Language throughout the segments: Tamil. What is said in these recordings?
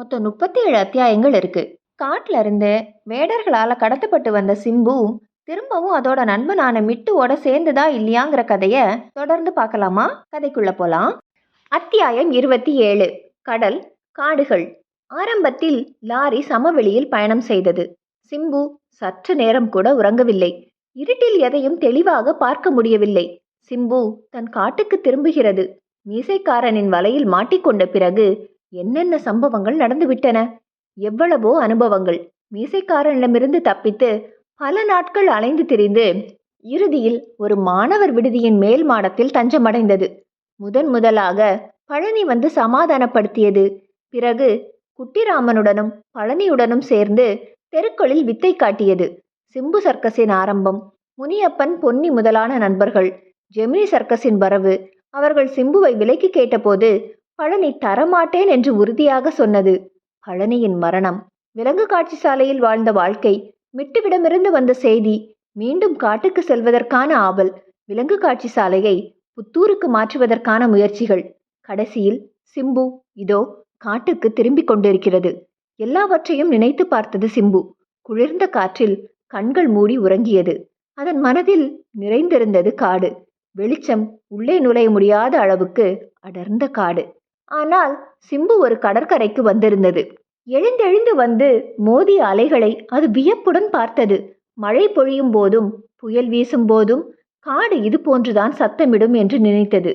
மொத்தம் முப்பத்தி ஏழு அத்தியாயங்கள் இருக்கு. காட்டுல இருந்து வேடர்களால கடத்தப்பட்டு வந்த சிம்பு திரும்பவும் அதோட நண்பனான மிட்டுவோட சேர்ந்துதா இல்லையாங்கிற கதையை தொடர்ந்து பார்க்கலாமா? கதைக்குள்ள போலாம். அத்தியாயம் இருபத்தி ஏழு கடல் காடுகள். ஆரம்பத்தில் லாரி சமவெளியில் பயணம் செய்தது. சிம்பு சற்று நேரம் கூட உறங்கவில்லை. இருட்டில் எதையும் தெளிவாக பார்க்க முடியவில்லை. சிம்பு தன் காட்டுக்கு திரும்புகிறது. மீசைக்காரனின் வலையில் மாட்டிக்கொண்ட பிறகு என்னென்ன சம்பவங்கள் நடந்துவிட்டன? எவ்வளவோ அனுபவங்கள். மீசைக்காரனிடமிருந்து தப்பித்து பல நாட்கள் அலைந்து திரிந்து இறுதியில் ஒரு மாணவர் விடுதியின் மேல் மாடத்தில் தஞ்சமடைந்தது. முதன் முதலாக பழனி வந்து சமாதானப்படுத்தியது. பிறகு குட்டிராமனுடனும் பழனியுடனும் சேர்ந்து தெருக்களில் வித்தை காட்டியது. சிம்பு சர்க்கஸின் ஆரம்பம் முனியப்பன் பொன்னி முதலான நண்பர்கள் ஜெமினி சர்க்கஸின் வரவு அவர்கள் சிம்புவை விலைக்கு கேட்டபோது பழனி தரமாட்டேன் என்று உறுதியாக சொன்னது. பழனியின் மரணம். விலங்கு காட்சி சாலையில் வாழ்ந்த வாழ்க்கை. மிட்டுவிடமிருந்து வந்த செய்தி. மீண்டும் காட்டுக்கு செல்வதற்கான ஆவல். விலங்கு காட்சி சாலையை புத்தூருக்கு மாற்றுவதற்கான முயற்சிகள். கடைசியில் சிம்பு இதோ காட்டுக்கு திரும்பிக் கொண்டிருக்கிறது. எல்லாவற்றையும் நினைத்து பார்த்தது சிம்பு. குளிர்ந்த காற்றில் கண்கள் மூடி உறங்கியது. அதன் மனதில் நிறைந்திருந்தது காடு. வெளிச்சம் உள்ளே நுழைய முடியாத அளவுக்கு அடர்ந்த காடு. ஆனால் சிம்பு ஒரு கடற்கரைக்கு வந்திருந்தது. எழுந்தெழுந்து வந்து மோதிய அலைகளை அது வியப்புடன் பார்த்தது. மழை பொழியும் போதும் புயல் வீசும் போதும் காடு இது போன்றுதான் சத்தமிடும் என்று நினைத்தது.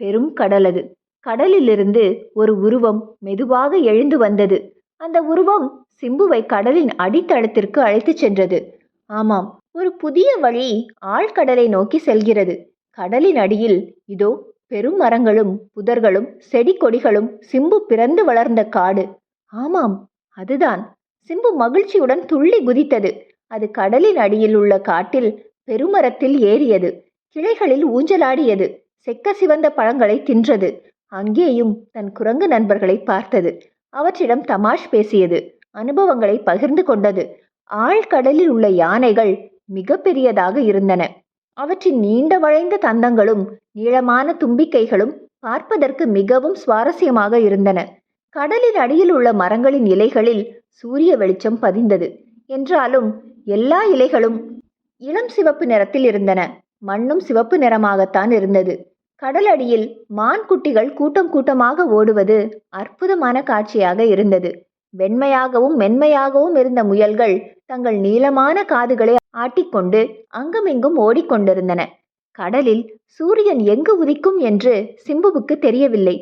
பெரும் கடல் அது. கடலிலிருந்து ஒரு உருவம் மெதுவாக எழுந்து வந்தது. அந்த உருவம் சிம்புவை கடலின் அடித்தளத்திற்கு அழைத்துச் சென்றது. ஆமாம் ஒரு புதிய வழி ஆழ்கடலை நோக்கி செல்கிறது. கடலின் அடியில் இதோ பெரும் மரங்களும் புதர்களும் செடி கொடிகளும் சிம்பு பிறந்து வளர்ந்த காடு. ஆமாம் அதுதான். சிம்பு மகிழ்ச்சியுடன் துள்ளி குதித்தது. அது கடலின் அடியில் உள்ள காட்டில் பெருமரத்தில் ஏறியது. கிளைகளில் ஊஞ்சலாடியது. செக்க சிவந்த பழங்களை தின்றது. அங்கேயும் தன் குரங்கு நண்பர்களை பார்த்தது. அவற்றிடம் தமாஷ் பேசியது. அனுபவங்களை பகிர்ந்து கொண்டது. ஆழ்கடலில் உள்ள யானைகள் மிக பெரியதாக இருந்தன. அவற்றின் நீண்ட வளைந்த தந்தங்களும் நீளமான தும்பிக்கைகளும் பார்ப்பதற்கு மிகவும் சுவாரஸ்யமாக இருந்தன. கடலின் அடியில் உள்ள மரங்களின் இலைகளில் சூரிய வெளிச்சம் பதிந்தது. என்றாலும் எல்லா இலைகளும் இளம் சிவப்பு நிறத்தில் இருந்தன. மண்ணும் சிவப்பு நிறமாகத்தான் இருந்தது. கடலடியில் மான் குட்டிகள் கூட்டம் கூட்டமாக ஓடுவது அற்புதமான காட்சியாக இருந்தது. வெண்மையாகவும் மென்மையாகவும் இருந்த முயல்கள் தங்கள் நீளமான காதுகளை ஆட்டிக்கொண்டு அங்குமிங்கும் ஓடிக்கொண்டிருந்தன. கடலில் சூரியன் எங்கு உதிக்கும் என்று சிம்புவுக்கு தெரியவில்லை.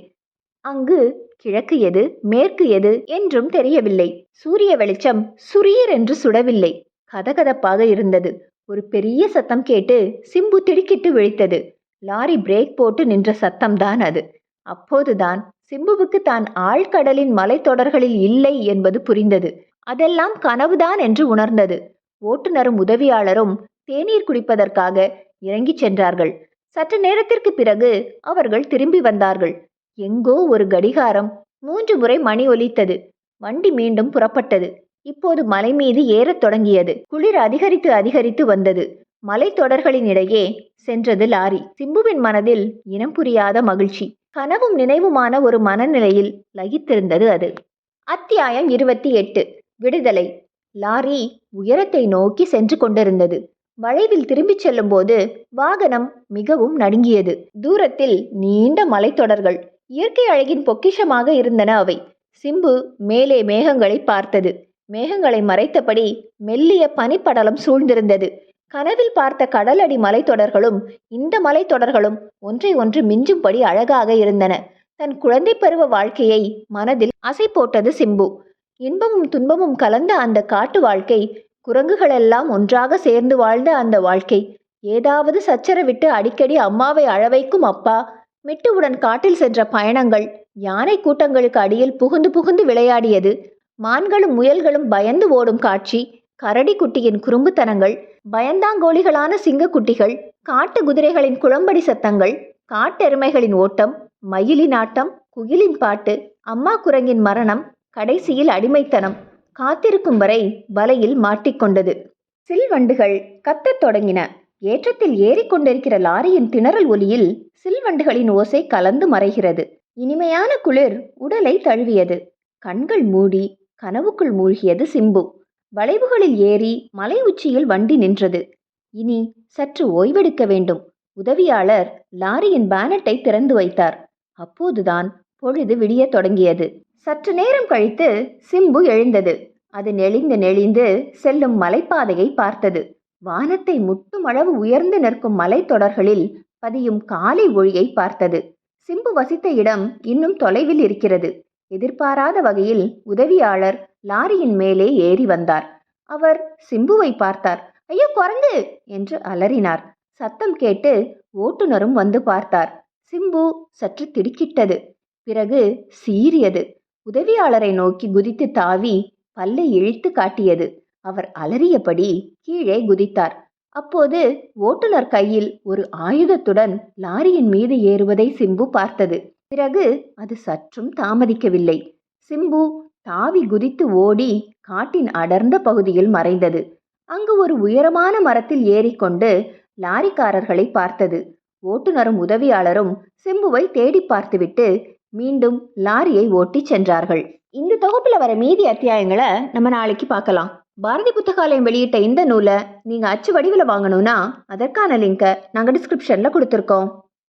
அங்கு கிழக்கு எது மேற்கு எது என்றும் தெரியவில்லை. சூரிய வெளிச்சம் சுரியர் என்று சுடவில்லை. கதகதப்பாக இருந்தது. ஒரு பெரிய சத்தம் கேட்டு சிம்பு திடுக்கிட்டு விழித்தது. லாரி பிரேக் போட்டு நின்ற சத்தம்தான் அது. அப்போதுதான் சிம்புவுக்கு தான் ஆழ்கடலின் மலைத்தொடர்களில் இல்லை என்பது புரிந்தது. அதெல்லாம் கனவுதான் என்று உணர்ந்தது. ஓட்டுநரும் உதவியாளரும் தேநீர் குடிப்பதற்காக இறங்கிச் சென்றார்கள். சற்று நேரத்திற்கு பிறகு அவர்கள் திரும்பி வந்தார்கள். எங்கோ ஒரு கடிகாரம் மூன்று முறை மணி ஒலித்தது. வண்டி மீண்டும் புறப்பட்டது. இப்போது மலை மீது ஏறத் தொடங்கியது. குளிர் அதிகரித்து அதிகரித்து வந்தது. மலைத்தொடர்களின் இடையே சென்றது லாரி. சிம்புவின் மனதில் இனம் புரியாத மகிழ்ச்சி. கனவும் நினைவுமான ஒரு மனநிலையில் லகித்திருந்தது அது. அத்தியாயம் இருபத்தி எட்டு. விடுதலை. லாரி உயரத்தை நோக்கி சென்று கொண்டிருந்தது. வளைவில் திரும்பிச் செல்லும்போது வாகனம் மிகவும் நடுங்கியது. தூரத்தில் நீண்ட மலைத்தொடர்கள் இயற்கை அழகின் பொக்கிஷமாக இருந்தன அவை. சிம்பு மேலே மேகங்களை பார்த்தது. மேகங்களை மறைத்தபடி மெல்லிய பனிப்படலம் சூழ்ந்திருந்தது. கனவில் பார்த்த கடலடி மலைத்தொடர்களும் இந்த மலைத்தொடர்களும் ஒன்றை ஒன்று மிஞ்சும்படி அழகாக இருந்தன. தன் குழந்தை பருவ வாழ்க்கையை மனதில் அசை போட்டது சிம்பு. இன்பமும் துன்பமும் கலந்த அந்த காட்டு வாழ்க்கை குரங்குகளெல்லாம் ஒன்றாக சேர்ந்து வாழ்ந்த அந்த வாழ்க்கை. ஏதாவது சச்சரவிட்டு அடிக்கடி அம்மாவை அழவைக்கும் அப்பா மிட்டுவுடன் காட்டில் சென்ற பயணங்கள் யானை கூட்டங்களுக்கு அடியில் புகுந்து புகுந்து விளையாடியது மான்களும் முயல்களும் பயந்து ஓடும் காட்சி கரடி குட்டியின் குறும்புத்தனங்கள் பயந்தாங்கோழிகளான சிங்கக்குட்டிகள் காட்டு குதிரைகளின் குளம்படி சத்தங்கள் காட்டெருமைகளின் ஓட்டம் மயிலின் ஆட்டம் குயிலின் பாட்டு அம்மா குரங்கின் மரணம் கடைசியில் அடிமைத்தனம் காத்திருக்கும் வரை வலையில் மாட்டிக்கொண்டது. சில்வண்டுகள் கத்தத் தொடங்கின. ஏற்றத்தில் ஏறிக்கொண்டிருக்கிற லாரியின் திணறல் ஒலியில் சில்வண்டுகளின் ஓசை கலந்து மறைகிறது. இனிமையான குளிர் உடலை தழுவியது. கண்கள் மூடி கனவுக்குள் மூழ்கியது சிம்பு. வளைவுகளில் ஏறி மலை உச்சியில் வண்டி நின்றது. இனி சற்று ஓய்வெடுக்க வேண்டும். உதவியாளர் லாரியின் பேனட்டை திறந்து வைத்தார். அப்போதுதான் பொழுது விடியத் தொடங்கியது. சற்று நேரம் கழித்து சிம்பு எழுந்தது. அது நெளிந்து நெளிந்து செல்லும் மலைப்பாதையை பார்த்தது. வானத்தை முட்டும் அளவு உயர்ந்து நிற்கும் மலைத்தொடர்களில் பதியும் காலை ஒளியை பார்த்தது. சிம்பு வசித்த இடம் இன்னும் தொலைவில் இருக்கிறது. எதிர்பாராத வகையில் உதவியாளர் லாரியின் மேலே ஏறி வந்தார். அவர் சிம்புவை பார்த்தார். ஐயோ குரங்கு! என்று அலறினார். சத்தம் கேட்டு ஓட்டுநரும் வந்து பார்த்தார். சிம்பு சற்று திடுக்கிட்டது. பிறகு சீறியது. உதவியாளரை நோக்கி குதித்து தாவி பல்லை இழுத்து காட்டியது. அவர் அலறியபடி கீழே குதித்தார். அப்போது ஓட்டுநர் கையில் ஒரு ஆயுதத்துடன் லாரியின் மீது ஏறுவதை சிம்பு பார்த்தது. பிறகு அது சற்றும் தாமதிக்கவில்லை. சிம்பு தாவி குதித்து ஓடி காட்டின் அடர்ந்த பகுதியில் மறைந்தது. அங்கு ஒரு உயரமான மரத்தில் ஏறிக்கொண்டு லாரிக்காரர்களை பார்த்தது. ஓட்டுநரும் உதவியாளரும் சிம்புவை தேடி பார்த்துவிட்டு மீண்டும் லாரியை ஓட்டிச் சென்றார்கள். இந்த தொகுப்புல வர மீதி அத்தியாயங்களை நம்ம நாளைக்கு பார்க்கலாம். பாரதி புத்தகாலயம் வெளியிட்ட இந்த நூலை நீங்க அச்சு வடிவில் வாங்கணும்னா அதற்கான லிங்கை நாங்கள் டிஸ்கிரிப்ஷன்ல கொடுத்துருக்கோம்.